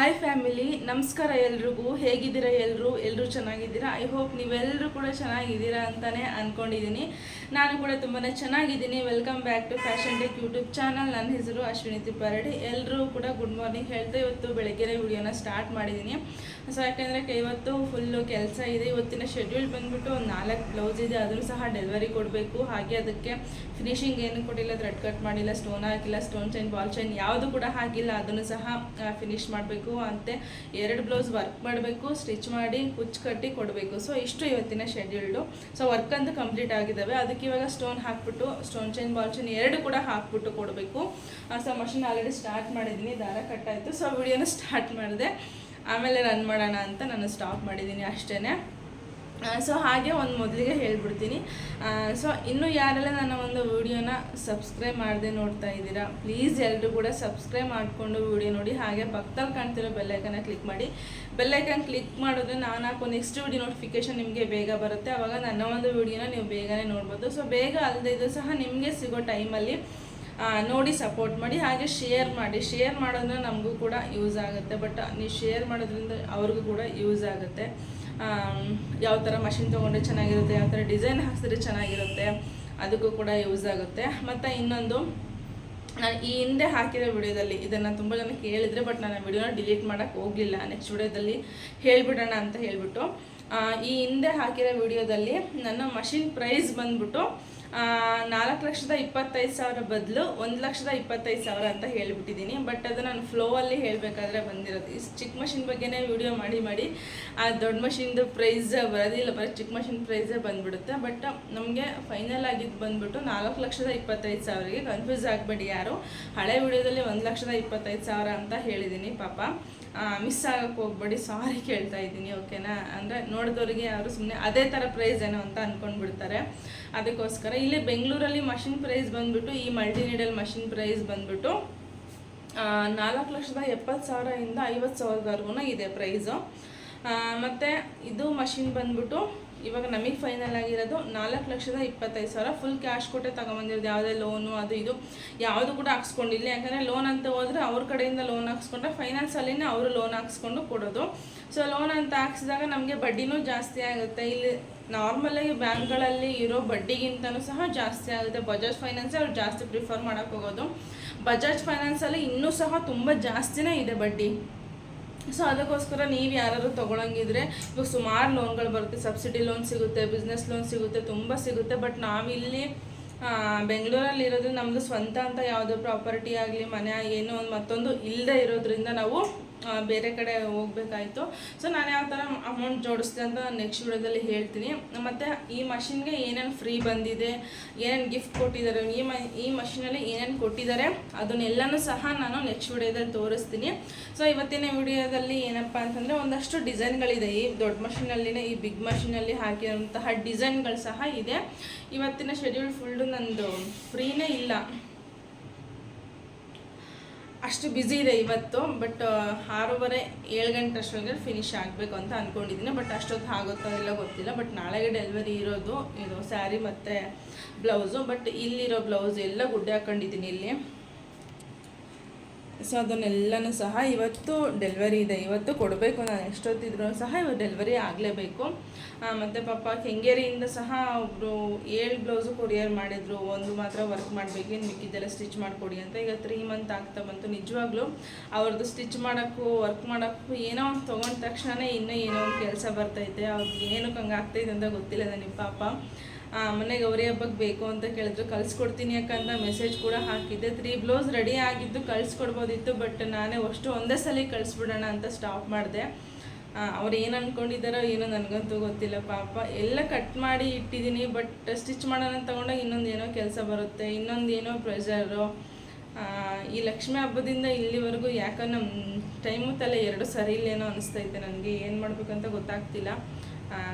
Hi family ನಮಸ್ಕಾರ ಎಲ್ರಿಗೂ, ಹೇಗಿದ್ದೀರಾ ಎಲ್ಲರೂ ಎಲ್ಲರೂ ಚೆನ್ನಾಗಿದ್ದೀರಾ? ಐ ಹೋಪ್ ನೀವೆಲ್ಲರೂ ಕೂಡ ಚೆನ್ನಾಗಿದ್ದೀರಾ ಅಂತಲೇ ಅಂದ್ಕೊಂಡಿದ್ದೀನಿ ನಾನು ಕೂಡ ತುಂಬಾ ಚೆನ್ನಾಗಿದ್ದೀನಿ. Welcome back to fashion tech YouTube channel ನನ್ನ ಹೆಸರು ಅಶ್ವಿನಿ ತಿಪ್ಪಾರೆಡ್ಡಿ. ಎಲ್ಲರೂ ಕೂಡ ಗುಡ್ ಮಾರ್ನಿಂಗ್ ಹೇಳ್ತಾ ಇವತ್ತು ಬೆಳಗ್ಗೆನೇ ವಿಡಿಯೋನ ಸ್ಟಾರ್ಟ್ ಮಾಡಿದ್ದೀನಿ ಸೊ ಯಾಕೆಂದರೆ ಇವತ್ತು ಫುಲ್ಲು ಕೆಲಸ ಇದೆ. ಇವತ್ತಿನ ಶೆಡ್ಯೂಲ್ ಬಂದುಬಿಟ್ಟು ಒಂದು ನಾಲ್ಕು ಬ್ಲೌಸ್ ಇದೆ. ಅದನ್ನು ಸಹ ಡೆಲಿವರಿ ಕೊಡಬೇಕು. ಹಾಗೆ ಅದಕ್ಕೆ ಫಿನಿಶಿಂಗ್ ಏನು ಕೊಟ್ಟಿಲ್ಲ ಥ್ರೆಡ್ ಕಟ್ ಮಾಡಿಲ್ಲ ಸ್ಟೋನ್ ಹಾಕಿಲ್ಲ ಸ್ಟೋನ್ ಚೈನ್ ಬಾಲ್ ಚೈನ್ ಯಾವುದು ಕೂಡ ಹಾಕಿಲ್ಲ. ಅದನ್ನು ಸಹ ಫಿನಿಶ್ ಮಾಡಬೇಕು. ಅಂತೆ. ಎರಡು ಬ್ಲೌಸ್ ವರ್ಕ್ ಮಾಡಬೇಕು ಸ್ಟಿಚ್ ಮಾಡಿ ಕುಚ್ಚು ಕಟ್ಟಿ ಕೊಡಬೇಕು. ಸೊ ಇಷ್ಟು ಇವತ್ತಿನ ಶೆಡ್ಯೂಲ್ಡು ಸೊ ವರ್ಕ್ ಅಂತೂ ಕಂಪ್ಲೀಟ್ ಆಗಿದ್ದಾವೆ ಅದಕ್ಕೆ ಇವಾಗ ಸ್ಟೋನ್ ಹಾಕ್ಬಿಟ್ಟು ಸ್ಟೋನ್ ಚೈನ್ ಬಾಲ್ ಚೈನ್ ಎರಡು ಕೂಡ ಹಾಕ್ಬಿಟ್ಟು ಕೊಡಬೇಕು. ಸೊ ಮಷಿನ್ ಆಲ್ರೆಡಿ ಸ್ಟಾರ್ಟ್ ಮಾಡಿದ್ದೀನಿ. ದಾರ ಕಟ್ಟಾಯಿತು. ಸೊ ವಿಡಿಯೋನ ಸ್ಟಾರ್ಟ್ ಮಾಡಿದೆ. ಆಮೇಲೆ ರನ್ ಮಾಡೋಣ ಅಂತ ನಾನು ಸ್ಟಾಪ್ ಮಾಡಿದ್ದೀನಿ ಅಷ್ಟೇ ಸೊ ಹಾಗೆ ಒಂದು ಮೊದಲಿಗೆ ಹೇಳ್ಬಿಡ್ತೀನಿ. ಸೊ ಇನ್ನೂ ಯಾರೆಲ್ಲ ನನ್ನ ಒಂದು ವಿಡಿಯೋನ ಸಬ್ಸ್ಕ್ರೈಬ್ ಮಾಡದೆ ನೋಡ್ತಾ ಇದ್ದೀರಾ ಪ್ಲೀಸ್ ಎಲ್ಲರೂ ಕೂಡ ಸಬ್ಸ್ಕ್ರೈಬ್ ಮಾಡಿಕೊಂಡು ವಿಡಿಯೋ ನೋಡಿ. ಹಾಗೆ ಪಕ್ಕದಲ್ಲಿ ಕಾಣ್ತಿರೋ ಬೆಲ್ಲೈಕನ್ನ ಕ್ಲಿಕ್ ಮಾಡಿ. ಬೆಲ್ಲೈಕನ್ ಕ್ಲಿಕ್ ಮಾಡಿದ್ರೆ ನಾನು ಹಾಕೋ ನೆಕ್ಸ್ಟ್ ವಿಡಿಯೋ ನೋಟಿಫಿಕೇಶನ್ ನಿಮಗೆ ಬೇಗ ಬರುತ್ತೆ. ಆವಾಗ ನನ್ನ ಒಂದು ವಿಡಿಯೋನ ನೀವು ಬೇಗನೆ ನೋಡ್ಬೋದು. ಸೊ ಬೇಗ ಅಲ್ಲದೆ ಇದು ಸಹ ನಿಮಗೆ ಸಿಗೋ ಟೈಮಲ್ಲಿ ನೋಡಿ ಸಪೋರ್ಟ್ ಮಾಡಿ, ಹಾಗೆ ಶೇರ್ ಮಾಡಿ. ಶೇರ್ ಮಾಡೋದ್ರಿಂದ ನಮಗೂ ಕೂಡ ಯೂಸ್ ಆಗುತ್ತೆ. ಬಟ್ ನೀವು ಶೇರ್ ಮಾಡೋದ್ರಿಂದ ಅವ್ರಿಗೂ ಕೂಡ ಯೂಸ್ ಆಗುತ್ತೆ. ಯಾವ ಥರ ಮಷಿನ್ ತೊಗೊಂಡ್ರೆ ಚೆನ್ನಾಗಿರುತ್ತೆ, ಯಾವ ಥರ ಡಿಸೈನ್ ಹಾಕ್ಸಿದ್ರೆ ಚೆನ್ನಾಗಿರುತ್ತೆ, ಅದಕ್ಕೂ ಕೂಡ ಯೂಸ್ ಆಗುತ್ತೆ. ಮತ್ತು ಇನ್ನೊಂದು, ನಾನು ಈ ಹಿಂದೆ ಹಾಕಿರೋ ವಿಡಿಯೋದಲ್ಲಿ ಇದನ್ನು ತುಂಬ ಜನ ಕೇಳಿದರೆ ಬಟ್ ನಾನು ವಿಡಿಯೋನ ಡಿಲೀಟ್ ಮಾಡೋಕ್ಕೆ ಹೋಗಲಿಲ್ಲ. ನೆಕ್ಸ್ಟ್ ವಿಡಿಯೋದಲ್ಲಿ ಹೇಳಿಬಿಡೋಣ ಅಂತ ಹೇಳಿಬಿಟ್ಟು ಈ ಹಿಂದೆ ಹಾಕಿರೋ ವಿಡಿಯೋದಲ್ಲಿ ನನ್ನ ಮಷಿನ್ ಪ್ರೈಸ್ ಬಂದ್ಬಿಟ್ಟು ನಾಲ್ಕು ಲಕ್ಷದ ಇಪ್ಪತ್ತೈದು ಸಾವಿರ ಬದಲು ಒಂದು ಲಕ್ಷದ ಇಪ್ಪತ್ತೈದು ಸಾವಿರ ಅಂತ ಹೇಳಿಬಿಟ್ಟಿದ್ದೀನಿ. ಬಟ್ ಅದು ನಾನು ಫ್ಲೋವಲ್ಲಿ ಹೇಳಬೇಕಾದ್ರೆ ಬಂದಿರೋದು. ಈ ಚಿಕ್ಕ ಮಷಿನ್ ಬಗ್ಗೆನೇ ವಿಡಿಯೋ ಮಾಡಿ ಮಾಡಿ ಆ ದೊಡ್ಡ ಮಷಿನ್ದು ಪ್ರೈಸ್ ಬರೋದಿಲ್ಲ ಬರೋ ಚಿಕ್ಕ ಮಷಿನ್ ಪ್ರೈಸೇ ಬಂದ್ಬಿಡುತ್ತೆ. ಬಟ್ ನಮಗೆ ಫೈನಲ್ ಆಗಿದ್ದು ಬಂದ್ಬಿಟ್ಟು ನಾಲ್ಕು ಲಕ್ಷದ ಇಪ್ಪತ್ತೈದು ಸಾವಿರಗೆ ಕನ್ಫ್ಯೂಸ್ ಆಗಬೇಡಿ ಯಾರು. ಹಳೆ ವಿಡಿಯೋದಲ್ಲಿ ಒಂದು ಲಕ್ಷದ ಇಪ್ಪತ್ತೈದು ಸಾವಿರ ಅಂತ ಹೇಳಿದ್ದೀನಿ ಪಾಪ. ಮಿಸ್ ಆಗಕ್ಕೆ ಹೋಗ್ಬೇಡಿ ಸಾರಿ ಕೇಳ್ತಾ ಇದ್ದೀನಿ ಓಕೆನಾ ಅಂದರೆ ನೋಡಿದವ್ರಿಗೆ ಯಾರು ಸುಮ್ಮನೆ ಅದೇ ಥರ ಪ್ರೈಸ್ ಏನೋ ಅಂತ ಅಂದ್ಕೊಂಡ್ಬಿಡ್ತಾರೆ ಅದಕ್ಕೋಸ್ಕರ ಇಲ್ಲಿ ಬೆಂಗಳೂರಲ್ಲಿ ಮಷಿನ್ ಪ್ರೈಸ್ ಬಂದ್ಬಿಟ್ಟು, ಈ ಮಲ್ಟಿ ನೀಡಲ್ ಮಷಿನ್ ಪ್ರೈಸ್ ಬಂದ್ಬಿಟ್ಟು ನಾಲ್ಕು ಲಕ್ಷದ ಎಪ್ಪತ್ತು ಸಾವಿರದಿಂದ ಐವತ್ತು ಸಾವಿರದವರೆಗೂ ಇದೆ ಪ್ರೈಸು ಮತ್ತು ಇದು ಮಷಿನ್ ಬಂದ್ಬಿಟ್ಟು, ಇವಾಗ ನಮಗೆ ಫೈನಲ್ ಆಗಿರೋದು ನಾಲ್ಕು ಲಕ್ಷದ ಇಪ್ಪತ್ತೈದು ಸಾವಿರ. ಫುಲ್ ಕ್ಯಾಶ್ ಕೊಟ್ಟೆ ತಗೊಂಬಂದಿರೋದು, ಯಾವುದೇ ಲೋನು ಅದು ಇದು, ಯಾವುದು ಕೂಡ ಹಾಕ್ಸ್ಕೊಂಡಿಲ್ಲ. ಯಾಕಂದರೆ ಲೋನ್ ಅಂತ ಹೋದರೆ ಅವ್ರ ಕಡೆಯಿಂದ ಲೋನ್ ಹಾಕ್ಸ್ಕೊಂಡ್ರೆ ಫೈನಾನ್ಸಲ್ಲಿನೇ ಅವರು ಲೋನ್ ಹಾಕ್ಸ್ಕೊಂಡು ಕೊಡೋದು. ಸೊ ಲೋನ್ ಅಂತ ಹಾಕ್ಸಿದಾಗ ನಮಗೆ ಬಡ್ಡಿನೂ ಜಾಸ್ತಿ ಆಗುತ್ತೆ. ಇಲ್ಲಿ ನಾರ್ಮಲಾಗಿ ಬ್ಯಾಂಕ್ಗಳಲ್ಲಿ ಇರೋ ಬಡ್ಡಿಗಿಂತನೂ ಸಹ ಜಾಸ್ತಿ ಆಗುತ್ತೆ. ಬಜಾಜ್ ಫೈನಾನ್ಸೇ ಅವ್ರು ಜಾಸ್ತಿ ಪ್ರಿಫರ್ ಮಾಡೋಕ್ಕೆ ಹೋಗೋದು. ಬಜಾಜ್ ಫೈನಾನ್ಸಲ್ಲಿ ಇನ್ನೂ ಸಹ ತುಂಬ ಜಾಸ್ತಿನೇ ಇದೆ ಬಡ್ಡಿ. ಸೊ ಅದಕ್ಕೋಸ್ಕರ ನೀವು ಯಾರಾದರೂ ತೊಗೊಳಂಗಿದ್ರೆ ಇವಾಗ ಸುಮಾರು ಲೋನ್ಗಳು ಬರುತ್ತೆ. ಸಬ್ಸಿಡಿ ಲೋನ್ ಸಿಗುತ್ತೆ ಬಿಸ್ನೆಸ್ ಲೋನ್ ಸಿಗುತ್ತೆ, ತುಂಬ ಸಿಗುತ್ತೆ. ಬಟ್ ನಾವಿಲ್ಲಿ ಬೆಂಗಳೂರಲ್ಲಿ ಇರೋದು ನಮ್ಮದು ಸ್ವಂತ ಅಂತ ಯಾವುದೋ ಪ್ರಾಪರ್ಟಿ ಆಗಲಿ, ಮನೆ, ಏನೋ ಒಂದು ಮತ್ತೊಂದು ಇಲ್ಲದೆ ಇರೋದ್ರಿಂದ ನಾವು ಬೇರೆ ಕಡೆ ಹೋಗ್ಬೇಕಾಯ್ತು. ಸೊ ನಾನು ಯಾವ ಥರ ಅಮೌಂಟ್ ಜೋಡಿಸ್ತೀನಿ ಅಂತ ನೆಕ್ಸ್ಟ್ ವಿಡಿಯೋದಲ್ಲಿ ಹೇಳ್ತೀನಿ. ಮತ್ತು ಈ ಮಷಿನ್ಗೆ ಏನೇನು ಫ್ರೀ ಬಂದಿದೆ, ಏನೇನು ಗಿಫ್ಟ್ ಕೊಟ್ಟಿದ್ದಾರೆ, ಈ ಮ, ಈ ಮಷಿನಲ್ಲಿ ಏನೇನು ಕೊಟ್ಟಿದ್ದಾರೆ, ಅದನ್ನೆಲ್ಲನೂ ಸಹ ನಾನು ನೆಕ್ಸ್ಟ್ ವಿಡಿಯೋದಲ್ಲಿ ತೋರಿಸ್ತೀನಿ. ಸೊ ಇವತ್ತಿನ ವಿಡಿಯೋದಲ್ಲಿ ಏನಪ್ಪ ಅಂತಂದರೆ ಒಂದಷ್ಟು ಡಿಸೈನ್ಗಳಿದೆ. ಈ ದೊಡ್ಡ ಮಷಿನಲ್ಲಿನೇ ಈ ಬಿಗ್ ಮಷಿನಲ್ಲಿ ಹಾಕಿರುವಂತಹ ಡಿಸೈನ್ಗಳು ಸಹ ಇದೆ. ಇವತ್ತಿನ ಶೆಡ್ಯೂಲ್ ಫುಲ್ಲು ನಂದು ಫ್ರೀನೇ ಇಲ್ಲ. ಅಷ್ಟು ಬ್ಯುಸಿ ಇದೆ ಇವತ್ತು ಬಟ್ ಆರೂವರೆ ಏಳು ಗಂಟೆ ಅಷ್ಟೊಳಗೆ ಫಿನಿಶ್ ಆಗಬೇಕು ಅಂತ ಅಂದ್ಕೊಂಡಿದ್ದೀನಿ ಬಟ್ ಅಷ್ಟೊತ್ತು ಆಗುತ್ತೋ ಇಲ್ಲ ಗೊತ್ತಿಲ್ಲ. ಬಟ್ ನಾಳೆಗೆ ಡೆಲಿವರಿ ಇರೋದು, ಇದು ಸ್ಯಾರಿ ಮತ್ತು ಬ್ಲೌಸು ಬಟ್ ಇಲ್ಲಿರೋ ಬ್ಲೌಸ್ ಎಲ್ಲ ಗುಡ್ಡೆ ಹಾಕೊಂಡಿದ್ದೀನಿ ಇಲ್ಲಿ. ಸೊ ಅದನ್ನೆಲ್ಲನೂ ಸಹ ಇವತ್ತು ಡೆಲಿವರಿ ಇದೆ. ಇವತ್ತು ಕೊಡಬೇಕು ನಾನು ಎಷ್ಟೊತ್ತಿದ್ರು ಸಹ ಇವತ್ತು ಡೆಲಿವರಿ ಆಗಲೇಬೇಕು. ಮತ್ತು ಪಾಪ ಕೆಂಗೇರಿಯಿಂದ ಸಹ ಒಬ್ಬರು ಏಳು ಬ್ಲೌಸು ಕೊರಿಯರ್ ಮಾಡಿದರು. ಒಂದು ಮಾತ್ರ ವರ್ಕ್ ಮಾಡಬೇಕು. ಇನ್ನು ಮಿಕ್ಕಿದ್ದೆಲ್ಲ ಸ್ಟಿಚ್ ಮಾಡಿಕೊಡಿ ಅಂತ ಈಗ ತ್ರೀ ಮಂತ್ ಆಗ್ತಾ ಬಂತು ನಿಜವಾಗ್ಲೂ. ಅವ್ರದ್ದು ಸ್ಟಿಚ್ ಮಾಡೋಕ್ಕೂ ವರ್ಕ್ ಮಾಡೋಕ್ಕೂ ಏನೋ ತೊಗೊಂಡ ತಕ್ಷಣವೇ ಇನ್ನೂ ಏನೋ ಒಂದು ಕೆಲಸ ಬರ್ತೈತೆ. ಅವ್ರಿಗೆ ಏನಕ್ಕೆ ಹಂಗೆ ಆಗ್ತೈತೆ ಅಂತ ಗೊತ್ತಿಲ್ಲ ನನಗೆ ಪಾಪ. ಮನೆ ಗೌರಿ ಹಬ್ಬಕ್ಕೆ ಬೇಕು ಅಂತ ಕೇಳಿದ್ರು. ಕಳಿಸ್ಕೊಡ್ತೀನಿ ಯಾಕಂತ ಮೆಸೇಜ್ ಕೂಡ ಹಾಕಿದ್ದೆ. ತ್ರೀ ಬ್ಲೌಸ್ ರೆಡಿ ಆಗಿದ್ದು ಕಳಿಸ್ಕೊಡ್ಬೋದಿತ್ತು ಬಟ್ ನಾನೇ ಅಷ್ಟು ಒಂದೇ ಸಲ ಕಳಿಸ್ಬಿಡೋಣ ಅಂತ ಸ್ಟಾಪ್ ಮಾಡಿದೆ. ಅವ್ರು ಏನು ಅಂದ್ಕೊಂಡಿದ್ದಾರೋ ಏನೋ ನನಗಂತೂ ಗೊತ್ತಿಲ್ಲ ಪಾಪ. ಎಲ್ಲ ಕಟ್ ಮಾಡಿ ಇಟ್ಟಿದ್ದೀನಿ ಬಟ್ ಸ್ಟಿಚ್ ಮಾಡೋಣ ತಗೊಂಡಾಗ ಇನ್ನೊಂದು ಏನೋ ಕೆಲಸ ಬರುತ್ತೆ, ಇನ್ನೊಂದು ಏನೋ ಪ್ರೆಷರು ಈ ಲಕ್ಷ್ಮಿ ಹಬ್ಬದಿಂದ ಇಲ್ಲಿವರೆಗೂ ಯಾಕೋ ನಮ್ಮ ಟೈಮು ತಲೆ ಎರಡು ಸರಿ ಇಲ್ಲೇನೋ ಅನಿಸ್ತೈತೆ ನನಗೆ. ಏನು ಮಾಡಬೇಕಂತ ಗೊತ್ತಾಗ್ತಿಲ್ಲ.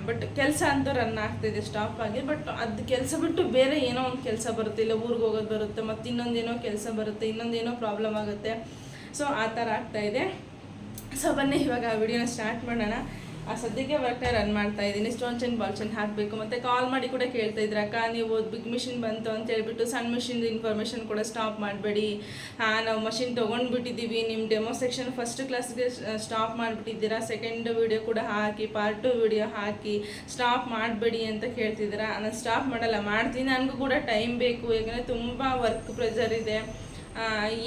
ಬಟ್ ಕೆಲಸ ಅಂತ ರನ್ ಆಗ್ತಿದೆ ಸ್ಟಾಪ್ ಆಗಿ. ಬಟ್ ಅದು ಕೆಲಸ ಬಿಟ್ಟು ಬೇರೆ ಏನೋ ಒಂದು ಕೆಲಸ ಬರುತ್ತೆ. ಇಲ್ಲ ಊರಿಗೆ ಹೋಗೋದು ಬರುತ್ತೆ, ಮತ್ತು ಇನ್ನೊಂದೇನೋ ಕೆಲಸ ಬರುತ್ತೆ ಇನ್ನೊಂದೇನೋ ಪ್ರಾಬ್ಲಮ್ ಆಗುತ್ತೆ. ಸೊ ಆ ಥರ ಆಗ್ತಾಯಿದೆ ಸೊ ಬನ್ನಿ, ಇವಾಗ ವಿಡಿಯೋನ ಸ್ಟಾರ್ಟ್ ಮಾಡೋಣ. ಆ ಸದ್ಯಕ್ಕೆ ವರ್ಕ್ನ ರನ್ ಮಾಡ್ತಾ ಇದ್ದೀನಿ. ಸ್ಟೋನ್ ಚೈನ್ ಬಾಲ್ ಚೈನ್ ಹಾಕಬೇಕು. ಮತ್ತು ಕಾಲ್ ಮಾಡಿ ಕೂಡ ಕೇಳ್ತಾ ಇದ್ರೆ ಅಕ್ಕ, ನೀವು ಬಿಗ್ ಮಿಷಿನ್ ಬಂತು ಅಂತ ಹೇಳ್ಬಿಟ್ಟು ಸಣ್ಣ ಮಿಷಿನ್ ಇನ್ಫಾರ್ಮೇಷನ್ ಕೂಡ ಸ್ಟಾಪ್ ಮಾಡಬೇಡಿ. ಹಾಂ, ನಾವು ಮಷಿನ್ ತೊಗೊಂಡ್ಬಿಟ್ಟಿದ್ದೀವಿ. ನಿಮ್ಮ ಡೆಮೋ ಸೆಕ್ಷನ್ ಫಸ್ಟ್ ಕ್ಲಾಸ್ಗೆ ಸ್ಟಾಪ್ ಮಾಡಿಬಿಟ್ಟಿದ್ದೀರಾ. ಸೆಕೆಂಡ್ ವಿಡಿಯೋ ಕೂಡ ಹಾಕಿ ಪಾರ್ಟ್ ಟು ವಿಡಿಯೋ ಹಾಕಿ ಸ್ಟಾಪ್ ಮಾಡಬೇಡಿ ಅಂತ ಕೇಳ್ತಿದ್ದೀರಾ. ನಾನು ಸ್ಟಾಪ್ ಮಾಡಲ್ಲ, ಮಾಡ್ತೀನಿ. ನನಗೂ ಕೂಡ ಟೈಮ್ ಬೇಕು. ಯಾಕಂದರೆ ತುಂಬ ವರ್ಕ್ ಪ್ರೆಷರ್ ಇದೆ.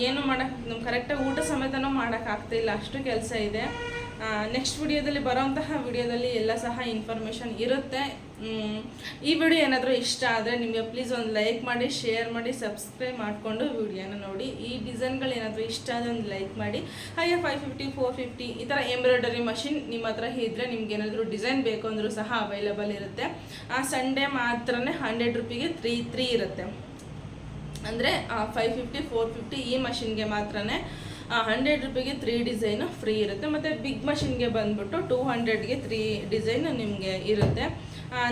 ಏನು ಮಾಡೋಕ್ಕೆ ಕರೆಕ್ಟಾಗಿ ಊಟ ಸಮೇತನೂ ಮಾಡೋಕ್ಕಾಗ್ತಾಯಿಲ್ಲ ಅಷ್ಟು ಕೆಲಸ ಇದೆ. ನೆಕ್ಸ್ಟ್ ವಿಡಿಯೋದಲ್ಲಿ ಬರೋಂತಹ ವಿಡಿಯೋದಲ್ಲಿ ಎಲ್ಲ ಸಹ ಇನ್ಫಾರ್ಮೇಷನ್ ಇರುತ್ತೆ. ಈ ವಿಡಿಯೋ ಏನಾದರೂ ಇಷ್ಟ ಆದರೆ ನಿಮಗೆ ಪ್ಲೀಸ್ ಒಂದು ಲೈಕ್ ಮಾಡಿ ಶೇರ್ ಮಾಡಿ ಸಬ್ಸ್ಕ್ರೈಬ್ ಮಾಡಿಕೊಂಡು ವಿಡಿಯೋನ ನೋಡಿ. ಈ ಡಿಸೈನ್ಗಳು ಏನಾದರೂ ಇಷ್ಟ ಆದರೆ ಒಂದು ಲೈಕ್ ಮಾಡಿ. ಹಾಗೆ ಫೈವ್ ಫಿಫ್ಟಿ ಫೋರ್ ಫಿಫ್ಟಿ ಈ ಥರ ಎಂಬ್ರಾಯ್ಡರಿ ಮಷಿನ್ ನಿಮ್ಮ ಹತ್ರ ಇದ್ದರೆ ನಿಮ್ಗೆ ಏನಾದರೂ ಡಿಸೈನ್ ಬೇಕು ಅಂದರೂ ಸಹ ಅವೈಲೇಬಲ್ ಇರುತ್ತೆ. ಆ ಸಂಡೇ ಮಾತ್ರನೇ ಹಂಡ್ರೆಡ್ ರುಪಿಗೆ ತ್ರೀ ತ್ರೀ ಇರುತ್ತೆ. ಅಂದರೆ ಫೈವ್ ಫಿಫ್ಟಿ ಫೋರ್ ಫಿಫ್ಟಿ ಈ ಮಷಿನ್ಗೆ ಮಾತ್ರನೇ ಹಂಡ್ರೆಡ್ ರುಪಿಗೆ ತ್ರೀ ಡಿಸೈನು ಫ್ರೀ ಇರುತ್ತೆ. ಮತ್ತು ಬಿಗ್ ಮಷಿನ್ಗೆ ಬಂದ್ಬಿಟ್ಟು ಟೂ ಹಂಡ್ರೆಡ್ಗೆ ತ್ರೀ ಡಿಸೈನ್ ನಿಮಗೆ ಇರುತ್ತೆ.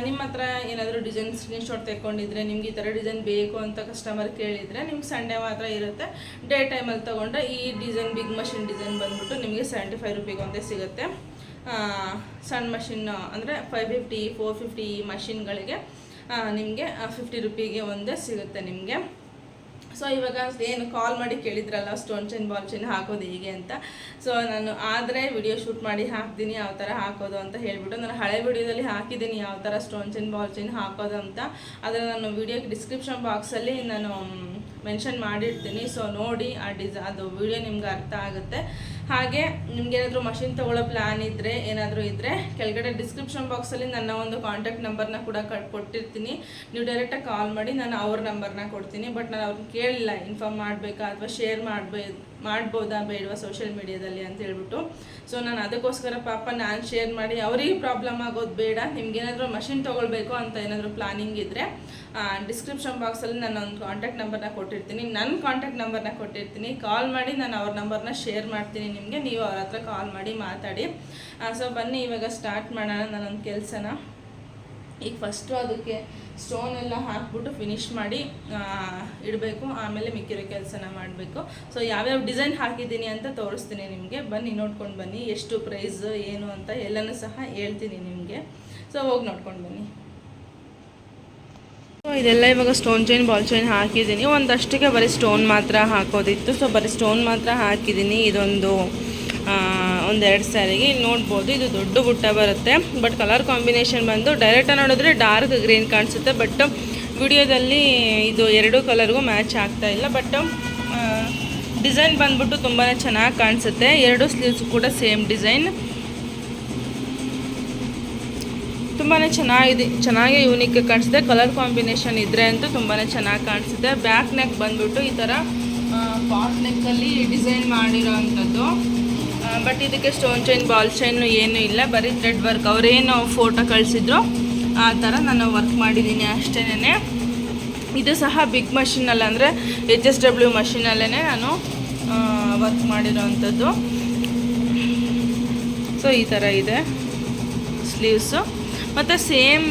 ನಿಮ್ಮ ಹತ್ರ ಏನಾದರೂ ಡಿಸೈನ್ ಸ್ಕ್ರೀನ್ಶಾಟ್ ತೆಕ್ಕೊಂಡಿದ್ರೆ, ನಿಮ್ಗೆ ಈ ಥರ ಡಿಸೈನ್ ಬೇಕು ಅಂತ ಕಸ್ಟಮರ್ ಕೇಳಿದರೆ ನಿಮ್ಗೆ ಸಂಡೇ ಮಾತ್ರ ಇರುತ್ತೆ. ಡೇ ಟೈಮಲ್ಲಿ ತೊಗೊಂಡ್ರೆ ಈ ಡಿಸೈನ್ ಬಿಗ್ ಮಷಿನ್ ಡಿಸೈನ್ ಬಂದ್ಬಿಟ್ಟು ನಿಮಗೆ ಸೆವೆಂಟಿ ಫೈವ್ ರುಪೀಗೆ ಒಂದೇ ಸಿಗುತ್ತೆ. ಸಣ್ಣ ಮಷಿನ್ ಅಂದರೆ ಫೈವ್ ಫಿಫ್ಟಿ ಫೋರ್ ಫಿಫ್ಟಿ ಮಷಿನ್ಗಳಿಗೆ ನಿಮಗೆ ಫಿಫ್ಟಿ ರುಪೀಗೆ ಒಂದೇ ಸಿಗುತ್ತೆ ನಿಮಗೆ. ಸೊ ಇವಾಗ ಏನು ಕಾಲ್ ಮಾಡಿ ಕೇಳಿದ್ರಲ್ಲ ಸ್ಟೋನ್ ಚೈನ್ ಬಾಲ್ ಚೈನ್ ಹಾಕೋದು ಹೀಗೆ ಅಂತ. ಸೊ ನಾನು ಆದರೆ ವಿಡಿಯೋ ಶೂಟ್ ಮಾಡಿ ಹಾಕ್ತೀನಿ, ಯಾವ ಥರ ಹಾಕೋದು ಅಂತ ಹೇಳಿಬಿಟ್ಟು ನಾನು ಹಳೆ ವಿಡಿಯೋದಲ್ಲಿ ಹಾಕಿದ್ದೀನಿ ಯಾವ ಥರ ಸ್ಟೋನ್ ಚೈನ್ ಬಾಲ್ ಚೈನ್ ಹಾಕೋದು ಅಂತ. ಅದನ್ನು ನಾನು ವಿಡಿಯೋ ಡಿಸ್ಕ್ರಿಪ್ಷನ್ ಬಾಕ್ಸಲ್ಲಿ ನಾನು ಮೆನ್ಷನ್ ಮಾಡಿರ್ತೀನಿ. ಸೊ ನೋಡಿ ಆ ಡಿಸೈ ಅದು ವಿಡಿಯೋ ನಿಮ್ಗೆ ಅರ್ಥ ಆಗುತ್ತೆ. ಹಾಗೆ ನಿಮ್ಗೇನಾದರೂ ಮಷಿನ್ ತೊಗೊಳ್ಳೋ ಪ್ಲ್ಯಾನ್ ಇದ್ದರೆ ಏನಾದರೂ ಇದ್ದರೆ ಕೆಳಗಡೆ ಡಿಸ್ಕ್ರಿಪ್ಷನ್ ಬಾಕ್ಸಲ್ಲಿ ನನ್ನ ಒಂದು ಕಾಂಟ್ಯಾಕ್ಟ್ ನಂಬರ್ನ ಕೂಡ ಕಟ್ ಕೊಟ್ಟಿರ್ತೀನಿ. ನೀವು ಡೈರೆಕ್ಟಾಗಿ ಕಾಲ್ ಮಾಡಿ, ನಾನು ಅವ್ರ ನಂಬರ್ನ ಕೊಡ್ತೀನಿ. ಬಟ್ ನಾನು ಅವ್ರನ್ನ ಕೇಳಿಲ್ಲ ಇನ್ಫಾರ್ಮ್ ಮಾಡಬೇಕಾ ಅಥವಾ ಶೇರ್ ಮಾಡಬೇ ಮಾಡ್ಬೋದಾ ಬೇಡವಾ ಸೋಷಿಯಲ್ ಮೀಡಿಯಾದಲ್ಲಿ ಅಂತ ಹೇಳ್ಬಿಟ್ಟು. ಸೊ ನಾನು ಅದಕ್ಕೋಸ್ಕರ ಪಾಪ ನಾನು ಶೇರ್ ಮಾಡಿ ಅವರಿಗೆ ಪ್ರಾಬ್ಲಮ್ ಆಗೋದು ಬೇಡ, ನಿಮ್ಗೇನಾದರೂ ಮಷಿನ್ ತೊಗೊಳ್ಬೇಕು ಅಂತ ಏನಾದರೂ ಪ್ಲಾನಿಂಗ್ ಇದ್ದರೆ ಡಿಸ್ಕ್ರಿಪ್ಷನ್ ಬಾಕ್ಸಲ್ಲಿ ನಾನು ಒಂದು ಕಾಂಟ್ಯಾಕ್ಟ್ ನಂಬರ್ನ ಕೊಟ್ಟಿರ್ತೀನಿ. ನನ್ನ ಕಾಂಟ್ಯಾಕ್ಟ್ ನಂಬರ್ನ ಕೊಟ್ಟಿರ್ತೀನಿ. ಕಾಲ್ ಮಾಡಿ ನಾನು ಅವ್ರ ನಂಬರ್ನ ಶೇರ್ ಮಾಡ್ತೀನಿ ನಿಮಗೆ. ನೀವು ಅವ್ರ ಹತ್ರ ಕಾಲ್ ಮಾಡಿ ಮಾತಾಡಿ. ಸೊ ಬನ್ನಿ ಇವಾಗ ಸ್ಟಾರ್ಟ್ ಮಾಡೋಣ ನಾನೊಂದು ಕೆಲಸನ. ಈಗ ಫಸ್ಟು ಅದಕ್ಕೆ ಸ್ಟೋನ್ ಎಲ್ಲ ಹಾಕ್ಬಿಟ್ಟು ಫಿನಿಶ್ ಮಾಡಿ ಇಡಬೇಕು. ಆಮೇಲೆ ಮಿಕ್ಕಿರೋ ಕೆಲಸನ ಮಾಡಬೇಕು. ಸೊ ಯಾವ್ಯಾವ ಡಿಸೈನ್ ಹಾಕಿದ್ದೀನಿ ಅಂತ ತೋರಿಸ್ತೀನಿ ನಿಮಗೆ. ಬನ್ನಿ, ನೋಡ್ಕೊಂಡು ಬನ್ನಿ ಎಷ್ಟು ಪ್ರೈಸ್ ಏನು ಅಂತ ಎಲ್ಲನೂ ಸಹ ಹೇಳ್ತೀನಿ ನಿಮಗೆ. ಸೊ ಹೋಗಿ ನೋಡ್ಕೊಂಡು ಬನ್ನಿ. ಸೊ ಇದೆಲ್ಲ ಇವಾಗ ಸ್ಟೋನ್ ಚೈನ್ ಬಾಲ್ ಚೈನ್ ಹಾಕಿದ್ದೀನಿ. ಒಂದಷ್ಟಕ್ಕೆ ಬರೀ ಸ್ಟೋನ್ ಮಾತ್ರ ಹಾಕೋದಿತ್ತು. ಸೊ ಬರೀ ಸ್ಟೋನ್ ಮಾತ್ರ ಹಾಕಿದ್ದೀನಿ. ಇದೊಂದು ಒಂದೆರಡು ಸ್ಯಾರಿಗೆ ಇಲ್ಲಿ ನೋಡ್ಬೋದು. ಇದು ದೊಡ್ಡ ಬುಟ್ಟ ಬರುತ್ತೆ. ಬಟ್ ಕಲರ್ ಕಾಂಬಿನೇಷನ್ ಬಂದು ಡೈರೆಕ್ಟಾಗಿ ನೋಡಿದ್ರೆ ಡಾರ್ಕ್ ಗ್ರೀನ್ ಕಾಣಿಸುತ್ತೆ. ಬಟ್ ವಿಡಿಯೋದಲ್ಲಿ ಇದು ಎರಡು ಕಲರ್ಗೂ ಮ್ಯಾಚ್ ಆಗ್ತಾ ಇಲ್ಲ. ಬಟ್ ಡಿಸೈನ್ ಬಂದ್ಬಿಟ್ಟು ತುಂಬಾ ಚೆನ್ನಾಗಿ ಕಾಣಿಸುತ್ತೆ. ಎರಡು ಸ್ಲೀವ್ಸ್ ಕೂಡ ಸೇಮ್ ಡಿಸೈನ್ ತುಂಬಾ ಚೆನ್ನಾಗಿದೆ, ಚೆನ್ನಾಗಿ ಯೂನಿಕ್ ಕಾಣಿಸುತ್ತೆ. ಕಲರ್ ಕಾಂಬಿನೇಷನ್ ಇದ್ರೆ ಅಂತೂ ತುಂಬಾ ಚೆನ್ನಾಗಿ ಕಾಣಿಸುತ್ತೆ. ಬ್ಯಾಕ್ ನೆಕ್ ಬಂದ್ಬಿಟ್ಟು ಈ ಥರ ಪಾಟ್ ನೆಕ್ಕಲ್ಲಿ ಡಿಸೈನ್ ಮಾಡಿರೋ ಅಂಥದ್ದು ಬಟ್ ಇದಕ್ಕೆ ಸ್ಟೋನ್ ಚೈನ್ ಬಾಲ್ ಚೈನ್ ಏನೂ ಇಲ್ಲ. ಬರೀ ಥ್ರೆಡ್ ವರ್ಕ್ ಅವರೇನು ಫೋಟೋ ಕಳಿಸಿದ್ರು, ಆ ಥರ ನಾನು ವರ್ಕ್ ಮಾಡಿದ್ದೀನಿ ಅಷ್ಟೇನೆ. ಇದು ಸಹ ಬಿಗ್ ಮಷಿನಲ್ಲಿ ಅಂದರೆ ಎಚ್ ಎಸ್ ಡಬ್ಲ್ಯೂ ಮಷಿನಲ್ಲೇ ನಾನು ವರ್ಕ್ ಮಾಡಿರೋ ಅಂಥದ್ದು ಸೊ ಈ ಥರ ಇದೆ. ಸ್ಲೀವ್ಸು ಮತ್ತು ಸೇಮ್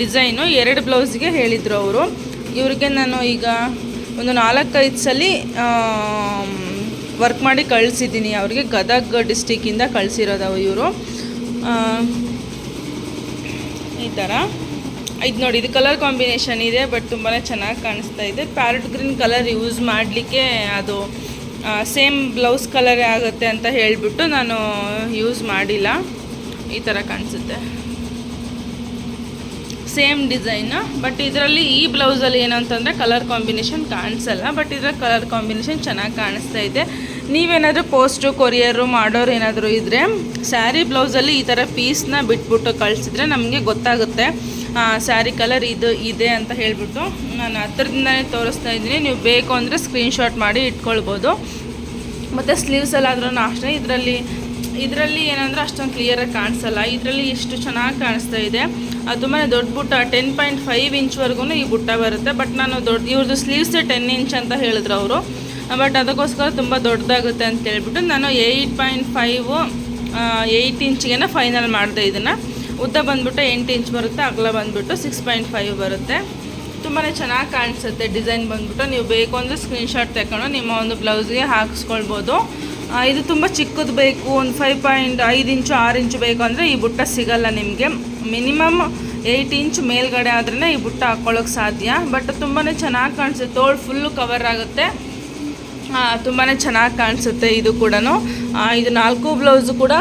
ಡಿಸೈನು ಎರಡು ಬ್ಲೌಸ್ಗೆ ಹೇಳಿದರು ಅವರು. ಇವ್ರಿಗೆ ನಾನು ಈಗ ಒಂದು ನಾಲ್ಕೈದು ಸಲ ವರ್ಕ್ ಮಾಡಿ ಕಳಿಸಿದ್ದೀನಿ. ಅವ್ರಿಗೆ ಗದಗ ಡಿಸ್ಟಿಕ್ಕಿಂದ ಕಳಿಸಿರೋದು ಇವರು. ಈ ಥರ ಇದು ನೋಡಿ, ಇದು ಕಲರ್ ಕಾಂಬಿನೇಷನ್ ಇದೆ ಬಟ್ ತುಂಬಾ ಚೆನ್ನಾಗಿ ಕಾಣಿಸ್ತಾ ಇದೆ. ಪ್ಯಾರೆಟ್ ಗ್ರೀನ್ ಕಲರ್ ಯೂಸ್ ಮಾಡಲಿಕ್ಕೆ ಅದು ಸೇಮ್ ಬ್ಲೌಸ್ ಕಲರೇ ಆಗುತ್ತೆ ಅಂತ ಹೇಳಿಬಿಟ್ಟು ನಾನು ಯೂಸ್ ಮಾಡಿಲ್ಲ. ಈ ಥರ ಕಾಣಿಸುತ್ತೆ. ಸೇಮ್ ಡಿಸೈನ್ ಬಟ್ ಇದರಲ್ಲಿ ಈ ಬ್ಲೌಸಲ್ಲಿ ಏನು ಅಂತಂದರೆ ಕಲರ್ ಕಾಂಬಿನೇಷನ್ ಕಾಣಿಸಲ್ಲ ಬಟ್ ಇದರ ಕಲರ್ ಕಾಂಬಿನೇಷನ್ ಚೆನ್ನಾಗಿ ಕಾಣಿಸ್ತಾ ಇದೆ. ನೀವೇನಾದರೂ ಪೋಸ್ಟು, ಕೊರಿಯರು ಮಾಡೋರು ಏನಾದರೂ ಇದ್ದರೆ ಸ್ಯಾರಿ ಬ್ಲೌಸಲ್ಲಿ ಈ ಥರ ಪೀಸ್ನ ಬಿಟ್ಬಿಟ್ಟು ಕಳಿಸಿದ್ರೆ ನಮಗೆ ಗೊತ್ತಾಗುತ್ತೆ. ಸ್ಯಾರಿ ಕಲರ್ ಇದು ಇದೆ ಅಂತ ಹೇಳಿಬಿಟ್ಟು ನಾನು ಹತ್ರದಿಂದನೇ ತೋರಿಸ್ತಾ ಇದ್ದೀನಿ. ನೀವು ಬೇಕು ಅಂದರೆ ಸ್ಕ್ರೀನ್ಶಾಟ್ ಮಾಡಿ ಇಟ್ಕೊಳ್ಬೋದು. ಮತ್ತು ಸ್ಲೀವ್ಸಲ್ಲಾದ್ರೂ ಅಷ್ಟೇ, ಇದರಲ್ಲಿ ಇದರಲ್ಲಿ ಏನಂದ್ರೆ ಅಷ್ಟೊಂದು ಕ್ಲಿಯರಾಗಿ ಕಾಣಿಸಲ್ಲ. ಇದರಲ್ಲಿ ಎಷ್ಟು ಚೆನ್ನಾಗಿ ಕಾಣಿಸ್ತಾ ಇದೆ. ಅದು ತುಂಬಾ ದೊಡ್ಡ ಬುಟ್ಟ ಟೆನ್ ಪಾಯಿಂಟ್ ಫೈವ್ ಇಂಚ್ವರೆಗೂ ಈ ಬುಟ್ಟ ಬರುತ್ತೆ. ಬಟ್ ನಾನು ದೊಡ್ಡ, ಇವ್ರದ್ದು ಸ್ಲೀವ್ಸ್ ಟೆನ್ ಇಂಚ್ ಅಂತ ಹೇಳಿದ್ರು ಅವರು. ಬಟ್ ಅದಕ್ಕೋಸ್ಕರ ತುಂಬ ದೊಡ್ಡದಾಗುತ್ತೆ ಅಂತ ಹೇಳ್ಬಿಟ್ಟು ನಾನು ಏಯ್ಟ್ ಪಾಯಿಂಟ್ ಫೈವು ಏಯ್ಟ್ ಇಂಚ್ಗೆ ಫೈನಲ್ ಮಾಡಿದೆ ಇದನ್ನು. ಉದ್ದ ಬಂದುಬಿಟ್ಟು ಎಂಟು ಇಂಚ್ ಬರುತ್ತೆ, ಅಗಲ ಬಂದುಬಿಟ್ಟು ಸಿಕ್ಸ್ ಪಾಯಿಂಟ್ ಫೈವ್ ಬರುತ್ತೆ. ತುಂಬಾ ಚೆನ್ನಾಗಿ ಕಾಣಿಸುತ್ತೆ ಡಿಸೈನ್ ಬಂದುಬಿಟ್ಟು. ನೀವು ಬೇಕು ಅಂದರೆ ಸ್ಕ್ರೀನ್ಶಾಟ್ ತಗೊಂಡು ನಿಮ್ಮ ಒಂದು ಬ್ಲೌಸ್ಗೆ ಹಾಕಿಸ್ಕೊಳ್ಬೋದು. ಇದು ತುಂಬ ಚಿಕ್ಕದು ಬೇಕು, ಒಂದು ಫೈವ್ ಪಾಯಿಂಟ್ ಐದು ಇಂಚು, ಆರು ಇಂಚು ಬೇಕು ಅಂದರೆ ಈ ಬುಟ್ಟ ಸಿಗಲ್ಲ ನಿಮಗೆ. ಮಿನಿಮಮ್ ಏಯ್ಟ್ ಇಂಚ್ ಮೇಲ್ಗಡೆ ಆದ್ರೇ ಈ ಬುಟ್ಟ ಹಾಕ್ಕೊಳ್ಳೋಕೆ ಸಾಧ್ಯ. ಬಟ್ ತುಂಬಾ ಚೆನ್ನಾಗಿ ಕಾಣಿಸುತ್ತೆ, ತೋಳು ಫುಲ್ಲು ಕವರ್ ಆಗುತ್ತೆ. ತುಂಬಾ ಚೆನ್ನಾಗಿ ಕಾಣಿಸುತ್ತೆ ಇದು ಕೂಡ ಇದು ನಾಲ್ಕು ಬ್ಲೌಸು ಕೂಡ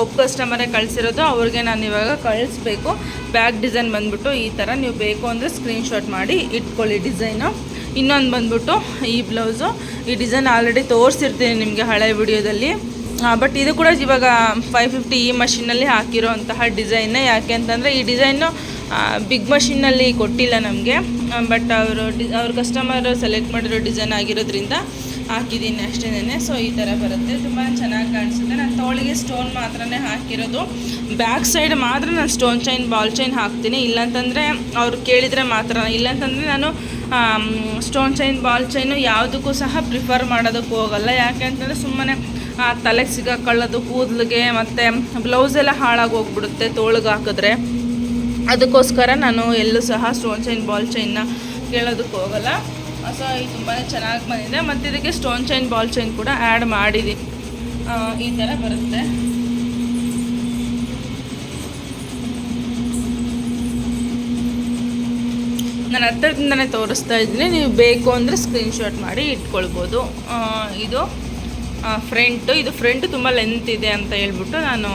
ಒಬ್ಬ ಕಸ್ಟಮರೇ ಕಳಿಸಿರೋದು, ಅವ್ರಿಗೆ ನಾನು ಇವಾಗ ಕಳಿಸ್ಬೇಕು. ಬ್ಯಾಕ್ ಡಿಸೈನ್ ಬಂದ್ಬಿಟ್ಟು ಈ ಥರ ನೀವು ಬೇಕು ಅಂದರೆ ಸ್ಕ್ರೀನ್ಶಾಟ್ ಮಾಡಿ ಇಟ್ಕೊಳ್ಳಿ ಡಿಸೈನು ಇನ್ನೊಂದು ಬಂದ್ಬಿಟ್ಟು ಈ ಬ್ಲೌಸು. ಈ ಡಿಸೈನ್ ಆಲ್ರೆಡಿ ತೋರಿಸಿರ್ತೀನಿ ನಿಮಗೆ ಹಳೆ ವಿಡಿಯೋದಲ್ಲಿ. ಬಟ್ ಇದು ಕೂಡ ಇವಾಗ ಫೈವ್ ಫಿಫ್ಟಿ ಈ ಮಷಿನಲ್ಲಿ ಹಾಕಿರೋಂತಹ ಡಿಸೈನೇ ಯಾಕೆ ಅಂತಂದರೆ ಈ ಡಿಸೈನು ಬಿಗ್ ಮಷಿನಲ್ಲಿ ಕೊಟ್ಟಿಲ್ಲ ನಮಗೆ. ಬಟ್ ಅವರು ಡಿ, ಅವ್ರ ಕಸ್ಟಮರ್ ಸೆಲೆಕ್ಟ್ ಮಾಡಿರೋ ಡಿಸೈನ್ ಆಗಿರೋದ್ರಿಂದ ಹಾಕಿದ್ದೀನಿ ಅಷ್ಟೇನೆ ಸೊ ಈ ಥರ ಬರುತ್ತೆ. ತುಂಬ ಚೆನ್ನಾಗಿ ಕಾಣಿಸುತ್ತೆ. ನಾನು ತೋಳಿಗೆ ಸ್ಟೋನ್ ಮಾತ್ರನೇ ಹಾಕಿರೋದು. ಬ್ಯಾಕ್ ಸೈಡ್ ಮಾತ್ರ ನಾನು ಸ್ಟೋನ್ ಚೈನ್ ಬಾಲ್ ಚೈನ್ ಹಾಕ್ತೀನಿ. ಇಲ್ಲಾಂತಂದರೆ ಅವ್ರು ಕೇಳಿದರೆ ಮಾತ್ರ. ಇಲ್ಲಂತಂದರೆ ನಾನು ಸ್ಟೋನ್ ಚೈನ್ ಬಾಲ್ ಚೈನು ಯಾವುದಕ್ಕೂ ಸಹ ಪ್ರಿಫರ್ ಮಾಡೋದಕ್ಕೆ ಹೋಗಲ್ಲ. ಯಾಕೆ ಅಂತಂದರೆ ಸುಮ್ಮನೆ ತಲೆಗೆ ಸಿಗಾಕೊಳ್ಳೋದು, ಕೂದಲಿಗೆ ಮತ್ತು ಬ್ಲೌಸ್ ಎಲ್ಲ ಹಾಳಾಗಿ ಹೋಗ್ಬಿಡುತ್ತೆ ತೋಳಿಗೆ ಹಾಕಿದ್ರೆ. ಅದಕ್ಕೋಸ್ಕರ ನಾನು ಎಲ್ಲೂ ಸಹ ಸ್ಟೋನ್ ಚೈನ್ ಬಾಲ್ ಚೈನ್ನ ಕೇಳೋದಕ್ಕೆ ಹೋಗಲ್ಲ. ಸೊ ಇದು ತುಂಬಾ ಚೆನ್ನಾಗಿ ಬಂದಿದೆ. ಮತ್ತು ಇದಕ್ಕೆ ಸ್ಟೋನ್ ಚೈನ್ ಬಾಲ್ ಚೈನ್ ಕೂಡ ಆ್ಯಡ್ ಮಾಡಿದ್ದೀನಿ ಆ, ಈ ಥರ ಬರುತ್ತೆ. ನಾನು ಹತ್ತಿರದಿಂದನೇ ತೋರಿಸ್ತಾ ಇದ್ದೀನಿ. ನೀವು ಬೇಕು ಅಂದರೆ ಸ್ಕ್ರೀನ್ಶಾಟ್ ಮಾಡಿ ಇಟ್ಕೊಳ್ಬೋದು. ಇದು ಫ್ರಂಟು ಇದು ಫ್ರಂಟ್ ತುಂಬ ಲೆಂತ್ ಇದೆ ಅಂತ ಹೇಳ್ಬಿಟ್ಟು ನಾನು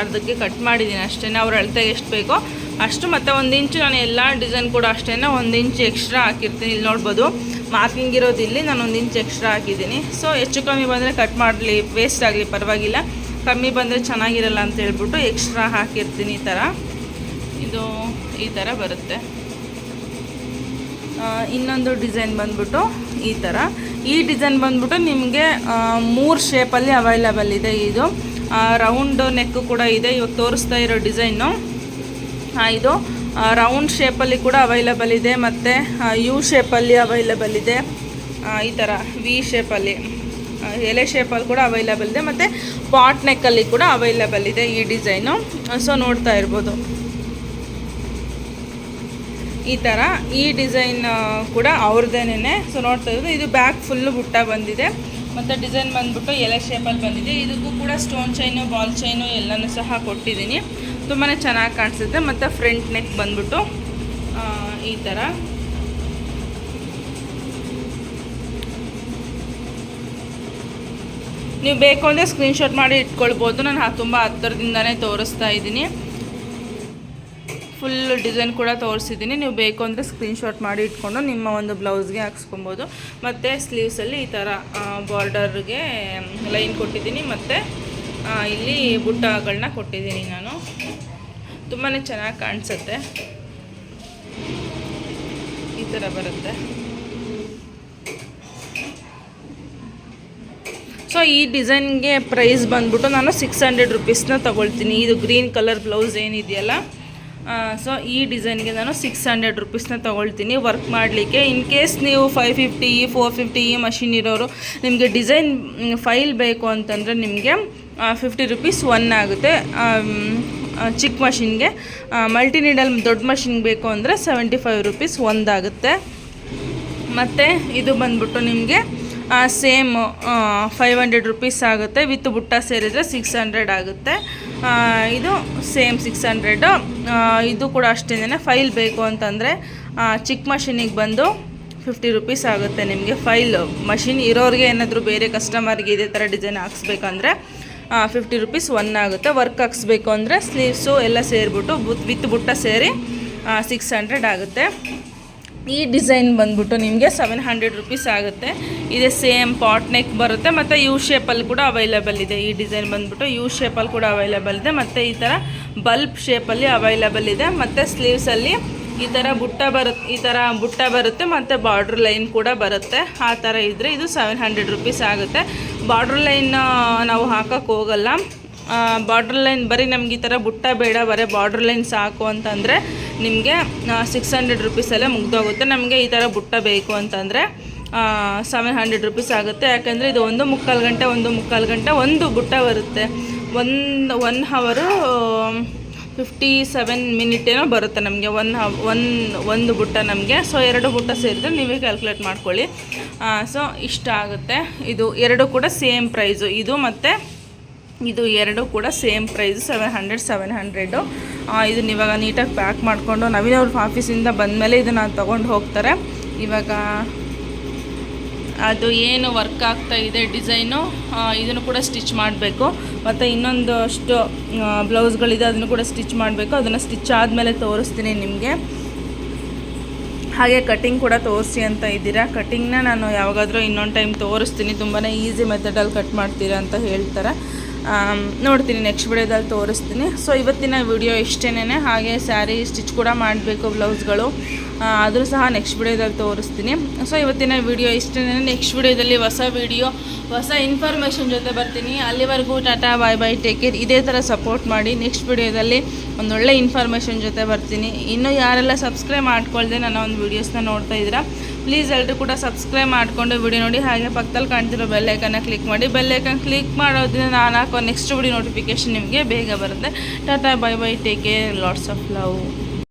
ಅರ್ಧಕ್ಕೆ ಕಟ್ ಮಾಡಿದ್ದೀನಿ ಅಷ್ಟೇ. ಅವ್ರ ಅಳತೆಗೆ ಎಷ್ಟು ಬೇಕೋ ಅಷ್ಟು ಮತ್ತು ಒಂದು ಇಂಚು ನಾನು ಎಲ್ಲ ಡಿಸೈನ್ ಕೂಡ ಅಷ್ಟೇ ಒಂದು ಇಂಚು ಎಕ್ಸ್ಟ್ರಾ ಹಾಕಿರ್ತೀನಿ. ಇಲ್ಲಿ ನೋಡ್ಬೋದು ಮಾರ್ಕಿಂಗ್ ಇರೋದು ಇಲ್ಲಿ ನಾನು ಒಂದು ಇಂಚು ಎಕ್ಸ್ಟ್ರಾ ಹಾಕಿದ್ದೀನಿ. ಸೊ ಹೆಚ್ಚು ಕಮ್ಮಿ ಬಂದರೆ ಕಟ್ ಮಾಡಲಿ ವೇಸ್ಟ್ ಆಗಲಿ ಪರವಾಗಿಲ್ಲ. ಕಮ್ಮಿ ಬಂದರೆ ಚೆನ್ನಾಗಿರಲ್ಲ ಅಂತ ಹೇಳ್ಬಿಟ್ಟು ಎಕ್ಸ್ಟ್ರಾ ಹಾಕಿರ್ತೀನಿ ಈ ಥರ ಇದು ಈ ಥರ ಬರುತ್ತೆ. ಇನ್ನೊಂದು ಡಿಸೈನ್ ಬಂದ್ಬಿಟ್ಟು ಈ ಥರ ಈ ಡಿಸೈನ್ ಬಂದ್ಬಿಟ್ಟು ನಿಮಗೆ ಮೂರು ಶೇಪಲ್ಲಿ ಅವೈಲಬಲ್ ಇದೆ ಇದು. ರೌಂಡ್ ನೆಕ್ಕು ಕೂಡ ಇದೆ. ಇವಾಗ ತೋರಿಸ್ತಾ ಇರೋ ಡಿಸೈನು. ಇದು ರೌಂಡ್ ಶೇಪಲ್ಲಿ ಕೂಡ ಅವೈಲಬಲ್ ಇದೆ ಮತ್ತು ಯು ಶೇಪಲ್ಲಿ ಅವೈಲಬಲ್ ಇದೆ. ಈ ಥರ ವಿ ಶೇಪಲ್ಲಿ ಎಲೆ ಶೇಪಲ್ಲಿ ಕೂಡ ಅವೈಲಬಲ್ ಇದೆ ಮತ್ತು ಪಾಟ್ ನೆಕ್ಕಲ್ಲಿ ಕೂಡ ಅವೈಲಬಲ್ ಇದೆ ಈ ಡಿಸೈನು ಸೊ ನೋಡ್ತಾ ಇರ್ಬೋದು. ಈ ಥರ ಈ ಡಿಸೈನ್ ಕೂಡ ಅವ್ರದ್ದೇನೆ ಸೊ ನೋಡ್ತಾ ಇರೋದು, ಇದು ಬ್ಯಾಕ್ ಫುಲ್ಲು ಬುಟ್ಟ ಬಂದಿದೆ. ಮತ್ತು ಡಿಸೈನ್ ಬಂದ್ಬಿಟ್ಟು ಎಲೆ ಶೇಪಲ್ಲಿ ಬಂದಿದೆ. ಇದಕ್ಕೂ ಕೂಡ ಸ್ಟೋನ್ ಚೈನು ಬಾಲ್ ಚೈನು ಎಲ್ಲನೂ ಸಹ ಕೊಟ್ಟಿದ್ದೀನಿ. ತುಂಬಾ ಚೆನ್ನಾಗಿ ಕಾಣಿಸುತ್ತೆ. ಮತ್ತು ಫ್ರಂಟ್ ನೆಕ್ ಬಂದ್ಬಿಟ್ಟು ಈ ಥರ ನೀವು ಬೇಕು ಅಂದರೆ ಸ್ಕ್ರೀನ್ಶಾಟ್ ಮಾಡಿ ಇಟ್ಕೊಳ್ಬೋದು. ನಾನು ತುಂಬ ಹತ್ತಿರದಿಂದನೇ ತೋರಿಸ್ತಾ ಇದ್ದೀನಿ. ಫುಲ್ ಡಿಸೈನ್ ಕೂಡ ತೋರಿಸಿದ್ದೀನಿ. ನೀವು ಬೇಕು ಅಂದರೆ ಸ್ಕ್ರೀನ್ಶಾಟ್ ಮಾಡಿ ಇಟ್ಕೊಂಡು ನಿಮ್ಮ ಒಂದು ಬ್ಲೌಸ್ಗೆ ಹಾಕ್ಸ್ಕೊಬೋದು. ಮತ್ತು ಸ್ಲೀವ್ಸಲ್ಲಿ ಈ ಥರ ಬಾರ್ಡರ್ಗೆ ಲೈನ್ ಕೊಟ್ಟಿದ್ದೀನಿ. ಮತ್ತು ಇಲ್ಲಿ ಬುಟ್ಟಗಳನ್ನ ಕೊಟ್ಟಿದ್ದೀನಿ ನಾನು. ತುಂಬಾ ಚೆನ್ನಾಗಿ ಕಾಣಿಸುತ್ತೆ. ಈ ಥರ ಬರುತ್ತೆ. ಸೊ ಈ ಡಿಸೈನ್ಗೆ ಪ್ರೈಸ್ ಬಂದ್ಬಿಟ್ಟು ನಾನು ಸಿಕ್ಸ್ ಹಂಡ್ರೆಡ್ ರುಪೀಸ್ನ ತೊಗೊಳ್ತೀನಿ. ಇದು ಗ್ರೀನ್ ಕಲರ್ ಬ್ಲೌಸ್ ಏನಿದೆಯಲ್ಲ ಸೊ ಈ ಡಿಸೈನ್ಗೆ ನಾನು ಸಿಕ್ಸ್ ಹಂಡ್ರೆಡ್ ರುಪೀಸ್ನ ತೊಗೊಳ್ತೀನಿ. ವರ್ಕ್ ಮಾಡಲಿಕ್ಕೆ. ಇನ್ ಕೇಸ್ ನೀವು ಫೈವ್ ಫಿಫ್ಟಿ ಫೋರ್ ಫಿಫ್ಟಿ ಈ ಮಷಿನ್ ಇರೋರು, ನಿಮಗೆ ಡಿಸೈನ್ ಫೈಲ್ ಬೇಕು ಅಂತಂದರೆ ನಿಮಗೆ ಫಿಫ್ಟಿ ರುಪೀಸ್ ಒನ್ ಆಗುತ್ತೆ. ಚಿಕ್ಕ ಮಷಿನ್ಗೆ. ಮಲ್ಟಿ ನೀಡಲ್ ದೊಡ್ಡ ಮಷಿನ್ ಬೇಕು ಅಂದರೆ ಸೆವೆಂಟಿ ಫೈವ್ ರುಪೀಸ್ ಒಂದಾಗುತ್ತೆ ಮತ್ತು ಇದು ಬಂದ್ಬಿಟ್ಟು ನಿಮಗೆ ಸೇಮ್ ಫೈವ್ ಹಂಡ್ರೆಡ್ ರುಪೀಸ್ ಆಗುತ್ತೆ. ವಿತ್ ಬುಟ್ಟ ಸೇರಿದರೆ ಸಿಕ್ಸ್ ಹಂಡ್ರೆಡ್ ಆಗುತ್ತೆ. ಇದು ಸೇಮ್ ಸಿಕ್ಸ್ ಹಂಡ್ರೆಡು ಇದು ಕೂಡ ಅಷ್ಟೇನೆ ಫೈಲ್ ಬೇಕು ಅಂತಂದರೆ ಚಿಕ್ಕ ಮಷಿನಿಗೆ ಬಂದು ಫಿಫ್ಟಿ ರುಪೀಸ್ ಆಗುತ್ತೆ ನಿಮಗೆ ಫೈಲ್ ಮಷಿನ್ ಇರೋರಿಗೆ ಏನಾದರೂ ಬೇರೆ ಕಸ್ಟಮರ್ಗೆ ಇದೇ ಥರ ಡಿಸೈನ್ ಹಾಕ್ಸ್ಬೇಕಂದ್ರೆ ಫಿಫ್ಟಿ ರುಪೀಸ್ ಒನ್ ಆಗುತ್ತೆ. ವರ್ಕ್ ಹಾಕ್ಸ್ಬೇಕು ಅಂದರೆ ಸ್ಲೀವ್ಸು ಎಲ್ಲ ಸೇರಿಬಿಟ್ಟು ವಿತ್ ಬುಟ್ಟ ಸೇರಿ ಸಿಕ್ಸ್ ಹಂಡ್ರೆಡ್ ಆಗುತ್ತೆ. ಈ ಡಿಸೈನ್ ಬಂದ್ಬಿಟ್ಟು ನಿಮಗೆ ಸೆವೆನ್ ಹಂಡ್ರೆಡ್ ರುಪೀಸ್ ಆಗುತ್ತೆ. ಇದೆ ಸೇಮ್ ಪಾಟ್ ನೆಕ್ ಬರುತ್ತೆ ಮತ್ತು ಯು ಶೇಪಲ್ಲಿ ಕೂಡ ಅವೈಲೇಬಲ್ ಇದೆ. ಈ ಡಿಸೈನ್ ಬಂದ್ಬಿಟ್ಟು ಯು ಶೇಪಲ್ಲಿ ಕೂಡ ಅವೈಲೇಬಲ್ ಇದೆ. ಮತ್ತು ಈ ಥರ ಬಲ್ಬ್ ಶೇಪಲ್ಲಿ ಅವೈಲೇಬಲ್ ಇದೆ. ಮತ್ತು ಸ್ಲೀವ್ಸಲ್ಲಿ ಈ ಥರ ಬುಟ್ಟ ಬರುತ್ತೆ ಈ ಥರ ಬುಟ್ಟ ಬರುತ್ತೆ ಮತ್ತು ಬಾರ್ಡ್ರ್ ಲೈನ್ ಕೂಡ ಬರುತ್ತೆ. ಆ ಥರ ಇದ್ದರೆ ಇದು ಸೆವೆನ್ ಹಂಡ್ರೆಡ್ ರುಪೀಸ್ ಆಗುತ್ತೆ. ಬಾರ್ಡ್ರ್ ಲೈನ್ ನಾವು ಹಾಕೋಕ್ಕೆ ಹೋಗಲ್ಲ. ಬಾರ್ಡ್ರ್ ಲೈನ್ ಬರೀ ನಮ್ಗೆ ಈ ಥರ ಬುಟ್ಟ ಬೇಡ, ಬರೀ ಬಾರ್ಡ್ರ್ ಲೈನ್ ಸಾಕು ಅಂತಂದರೆ ನಿಮಗೆ ಸಿಕ್ಸ್ ಹಂಡ್ರೆಡ್ ರುಪೀಸಲ್ಲೇ ಮುಗ್ದೋಗುತ್ತೆ. ನಮಗೆ ಈ ಥರ ಬುಟ್ಟ ಬೇಕು ಅಂತಂದರೆ ಸೆವೆನ್ ಹಂಡ್ರೆಡ್ ರುಪೀಸ್ ಆಗುತ್ತೆ. ಯಾಕೆಂದರೆ ಇದು ಒಂದು ಮುಕ್ಕಾಲು ಗಂಟೆ, ಒಂದು ಮುಕ್ಕಾಲು ಗಂಟೆ ಒಂದು ಬುಟ್ಟ ಬರುತ್ತೆ. ಒಂದು one hour fifty seven minute ಏನೋ ಬರುತ್ತೆ ನಮಗೆ. ಒನ್ ಒನ್ ಒಂದು ಬುಟ್ಟ ನಮಗೆ. ಸೊ ಎರಡು ಬುಟ್ಟ ಸೇರಿದ್ರೆ ನೀವೇ ಕ್ಯಾಲ್ಕುಲೇಟ್ ಮಾಡ್ಕೊಳ್ಳಿ. ಸೊ ಇಷ್ಟ ಆಗುತ್ತೆ. ಇದು ಎರಡು ಕೂಡ ಸೇಮ್ ಪ್ರೈಸು ಇದು ಮತ್ತು ಇದು ಎರಡು ಕೂಡ same price seven hundred seven hundred ಇದನ್ನ ಇವಾಗ ನೀಟಾಗಿ ಪ್ಯಾಕ್ ಮಾಡಿಕೊಂಡು ನವೀನ್ ಅವ್ರ ಆಫೀಸಿಂದ ಬಂದಮೇಲೆ ಇದನ್ನು ತೊಗೊಂಡು ಹೋಗ್ತಾರೆ. ಇವಾಗ ಅದು ಏನು ವರ್ಕ್ ಆಗ್ತಾ ಇದೆ ಡಿಸೈನು ಇದನ್ನು ಕೂಡ ಸ್ಟಿಚ್ ಮಾಡಬೇಕು. ಮತ್ತು ಇನ್ನೊಂದು ಅಷ್ಟು ಬ್ಲೌಸ್ಗಳಿದೆ, ಅದನ್ನು ಕೂಡ ಸ್ಟಿಚ್ ಮಾಡಬೇಕು. ಅದನ್ನು ಸ್ಟಿಚ್ ಆದಮೇಲೆ ತೋರಿಸ್ತೀನಿ ನಿಮಗೆ. ಹಾಗೆ ಕಟಿಂಗ್ ಕೂಡ ತೋರಿಸಿ ಅಂತ ಇದ್ದೀರಾ? ಕಟಿಂಗ್ನ ನಾನು ಯಾವಾಗಾದರೂ ಇನ್ನೊಂದು ಟೈಮ್ ತೋರಿಸ್ತೀನಿ. ತುಂಬಾ ಈಸಿ ಮೆಥಡಲ್ಲಿ ಕಟ್ ಮಾಡ್ತೀರಾ ಅಂತ ಹೇಳ್ತಾರೆ. ನೋಡ್ತೀನಿ, ನೆಕ್ಸ್ಟ್ ವಿಡಿಯೋದಲ್ಲಿ ತೋರಿಸ್ತೀನಿ. ಸೊ ಇವತ್ತಿನ ವಿಡಿಯೋ ಇಷ್ಟೇನೆ ಹಾಗೆ ಸ್ಯಾರಿ ಸ್ಟಿಚ್ ಕೂಡ ಮಾಡಬೇಕು ಬ್ಲೌಸ್ಗಳು. ಆದರೂ ಸಹ ನೆಕ್ಸ್ಟ್ ವಿಡಿಯೋದಲ್ಲಿ ತೋರಿಸ್ತೀನಿ. ಸೊ ಇವತ್ತಿನ ವಿಡಿಯೋ ಇಷ್ಟೇನೆ. ನೆಕ್ಸ್ಟ್ ವಿಡಿಯೋದಲ್ಲಿ ಹೊಸ ವಿಡಿಯೋ ಹೊಸ ಇನ್ಫಾರ್ಮೇಷನ್ ಜೊತೆ ಬರ್ತೀನಿ. ಅಲ್ಲಿವರೆಗೂ tata bye bye take care ಇದೇ ಥರ ಸಪೋರ್ಟ್ ಮಾಡಿ ನೆಕ್ಸ್ಟ್ ವಿಡಿಯೋದಲ್ಲಿ ಒಂದೊಳ್ಳೆ ಇನ್ಫಾರ್ಮೇಷನ್ ಜೊತೆ ಬರ್ತೀನಿ. ಇನ್ನೂ ಯಾರೆಲ್ಲ ಸಬ್ಸ್ಕ್ರೈಬ್ ಮಾಡ್ಕೊಳ್ದೆ ನನ್ನ ಒಂದು ವೀಡಿಯೋಸ್ನ ನೋಡ್ತಾ ಇದ್ದೀರಾ ಪ್ಲೀಸ್ ಎಲ್ಲರೂ ಕೂಡ ಸಬ್ಸ್ಕ್ರೈಬ್ ಮಾಡಿಕೊಂಡು ವಿಡಿಯೋ ನೋಡಿ. ಹಾಗೆ ಪಕ್ಕದಲ್ಲಿ ಕಾಣ್ತಿರೋ ಬೆಲ್ಲೈಕನ್ನ ಕ್ಲಿಕ್ ಮಾಡಿ. ಬೆಲ್ಲೈಕನ್ ಕ್ಲಿಕ್ ಮಾಡೋದ್ರಿಂದ ನಾನು ನೆಕ್ಸ್ಟ್ ವಿಡಿಯೋ ನೋಟಿಫಿಕೇಶನ್ ನಿಮಗೆ ಬೇಗ ಬರುತ್ತೆ. Tata bye bye take care lots of love